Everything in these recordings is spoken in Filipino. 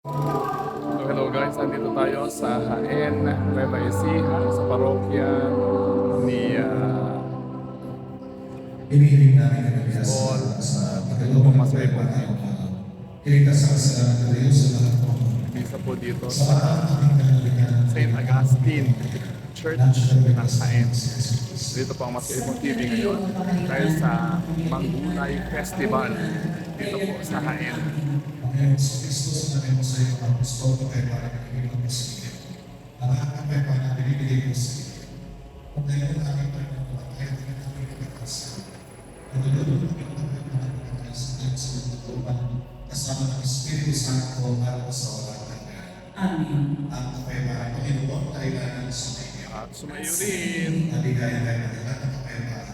So, hello guys, nandito tayo sa Haen, Nueva Ecija, sa parokya ni uh, Hinihiling namin ang kanilang Paul, sa masaya po. Kiligtas sa kasalanan ng Diyos sa lahat po. Isa po dito Sa St. Augustine Church ng Haen. Dito po ang Masaya po TV ngayon dahil sa Manggulay Festival dito po sa Haen. Panginoon sa Kristo sa namin mo sa iyo ang gusto ko kayo para kami ng Panginoon. Ang lahat ng kayo na binibigay ko sa iyo. Kung ngayon ang aming Panginoon, din ang aming pagkakasa. Ang lulunod ng aming pagkakasa sa Diyos sa mga tuban, kasama ng Espiritu Santo para sa walang hanggan. Amen. Ang kapayapaan, Panginoon, ay namin sa iyo. At sumayo rin. Naligaya tayo ng lahat ng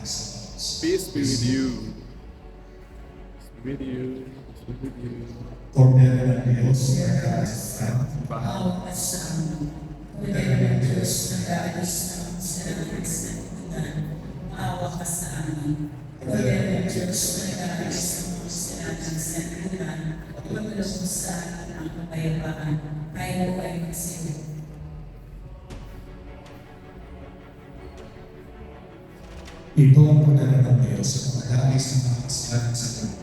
sa Diyos. Peace be with you. Peace be with you. Kordero ng Diyos. Bahala. Awa ka sa amin. Kordero ng Diyos na ng kasalanan sa lipunan. Awa ka sa amin. Kordero ng Diyos na ng kasalanan sa lipunan. Tumulong mo sa akin ang kapayapaan. Tayo ay magsilip. Ito ang pagdala ng Diyos sa pag-aalis ng mga kasalanan sa lipunan.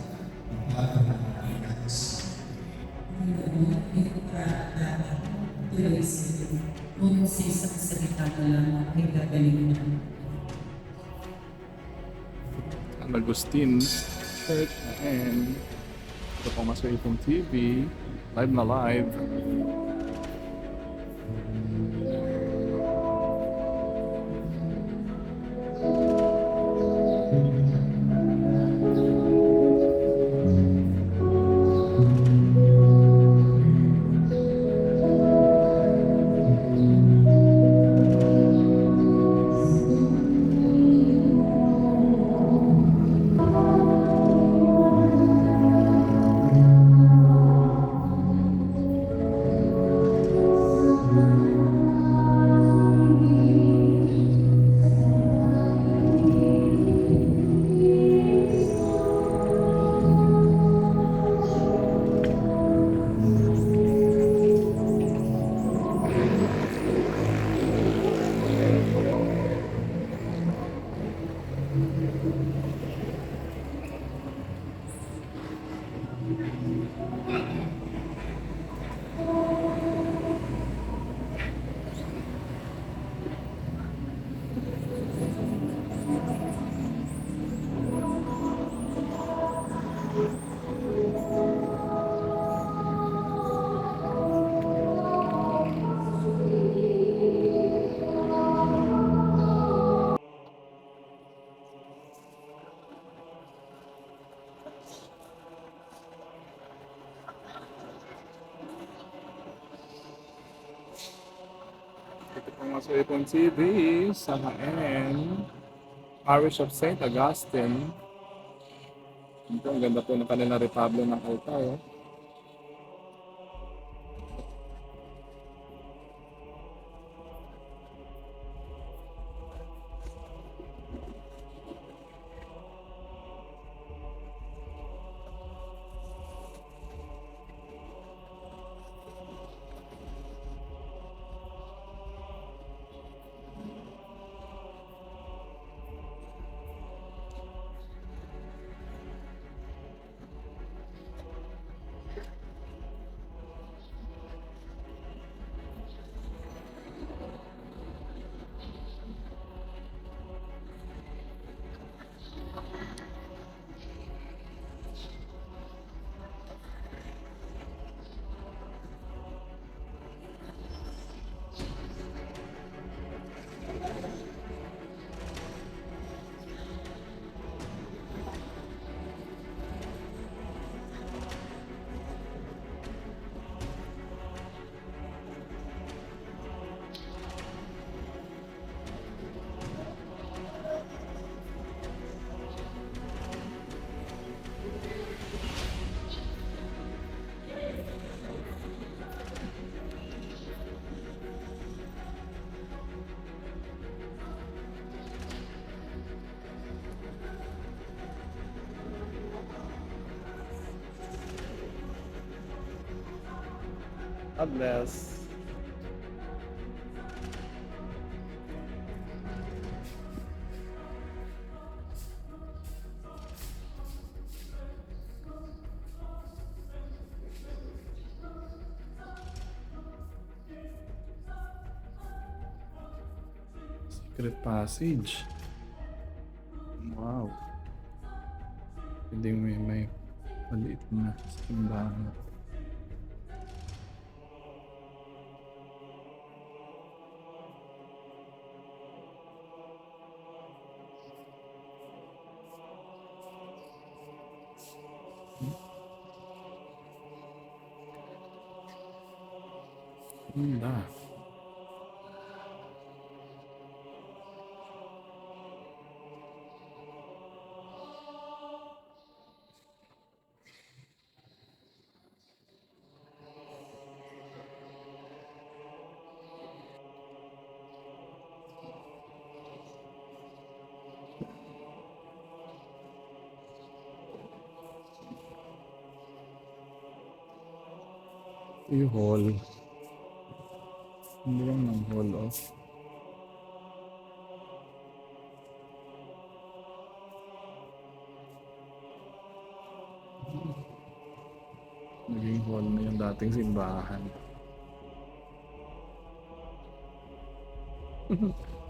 San Agustin Church and po Masaya itong TV. Live na live. Masaya itong TV sa Haen. Parish of St. Augustine. Ito, ang ganda po ng kanilang retablo ng altar. oh. God bless. Secret passage. Wow. Hindi may may maliit na simbahan. Ganda. Ito yung hall. Hindi lang ng hall, oh. Naging hall na yung dating simbahan.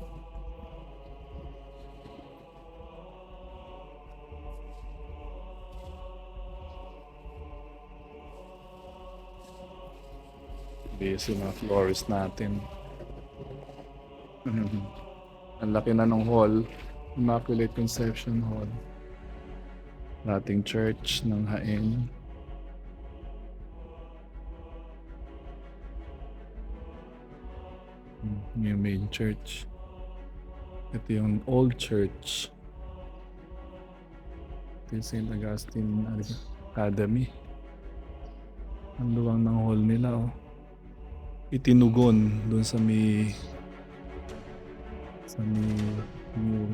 Busy mga florist natin. Ang laki na ng hall. Immaculate Conception Hall. Dating church ng Hain. Hmm, Yung main church. Ito yung old church. Ito yung St. Augustine Academy. Ang luwang ng hall nila oh itinugon doon sa may sa may new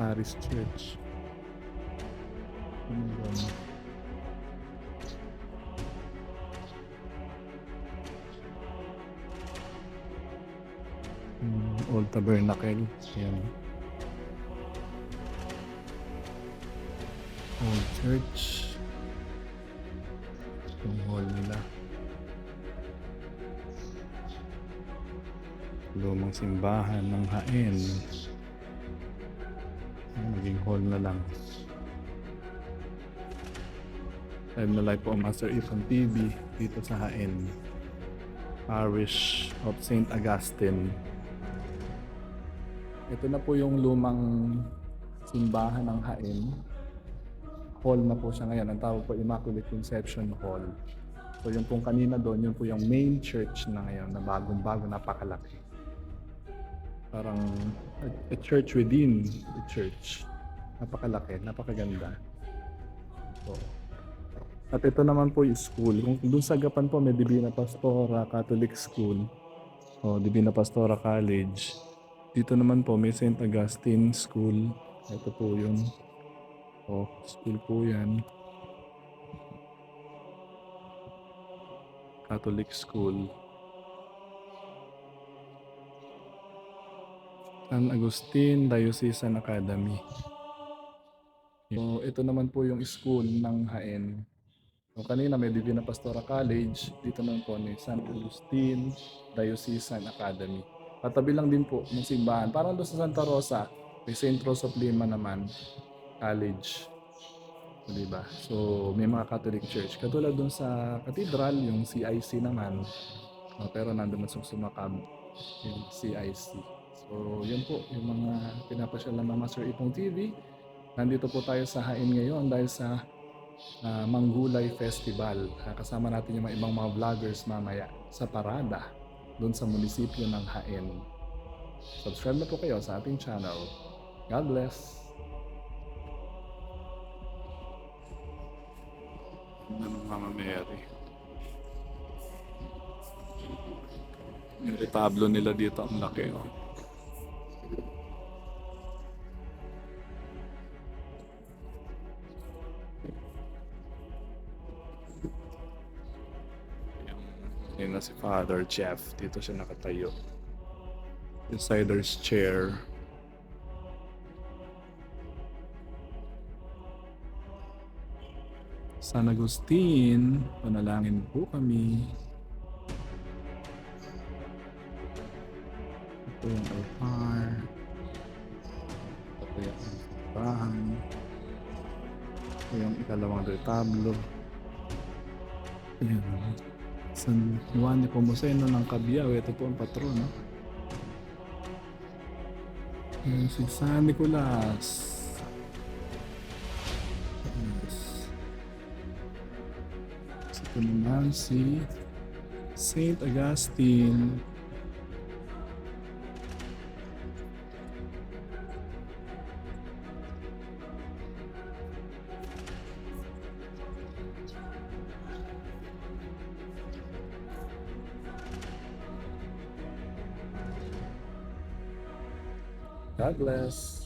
Paris Church. Tinugon. Hmm, Old Tabernacle. Yan. Old Church. Yung hall nila. Lumang simbahan ng Hain. Naging hall na lang. Live na live po ang Master Ethan TV dito sa Hain. Parish of St. Augustine. Ito na po yung lumang simbahan ng Hain. Hall na po siya ngayon. Ang tawag po Immaculate Conception Hall. So yung pong kanina doon, yun po yung main church na ngayon na bagong-bago, napakalaki parang a, a church within the church. Napakalaki, napakaganda. So, at ito naman po yung school. Kung doon sa Gapan po may Divina Pastora Catholic School o Divina Pastora College. Dito naman po may St. Augustine School. Ito po yung oh, school po yan. Catholic School. San Agustin Diocesan Academy. So, ito naman po yung school ng Haen. So, kanina may Divina Pastora College. Dito naman po ni San Agustin Diocesan Academy. Katabi lang din po ng simbahan. Parang doon sa Santa Rosa, may St. Rose of Lima naman, college. So, diba? So, may mga Catholic Church. Katulad doon sa Cathedral, yung CIC naman. Uh, pero nandun na sa sumakab yung CIC. So, yun po, yung mga pinapasyal ng Master Ipong TV. Nandito po tayo sa Hain ngayon dahil sa ah, Manggulay Festival. Ah, kasama natin yung mga ibang mga vloggers mamaya sa parada doon sa munisipyo ng Hain. Subscribe na po kayo sa ating channel. God bless! Ano Mama Mary? Yung retablo nila dito ang laki oh. Yun na si Father Jeff. Dito siya nakatayo. Decider's chair. San Agustin, panalangin po kami. Ito yung altar. Ito yung bahan. Ito yung ikalawang retablo. Ayan. San Juan de Pomoceno ng Cabiao. Ito po ang patron. No? Ayan si San Nicolas. Ito naman si Saint Augustine. God bless.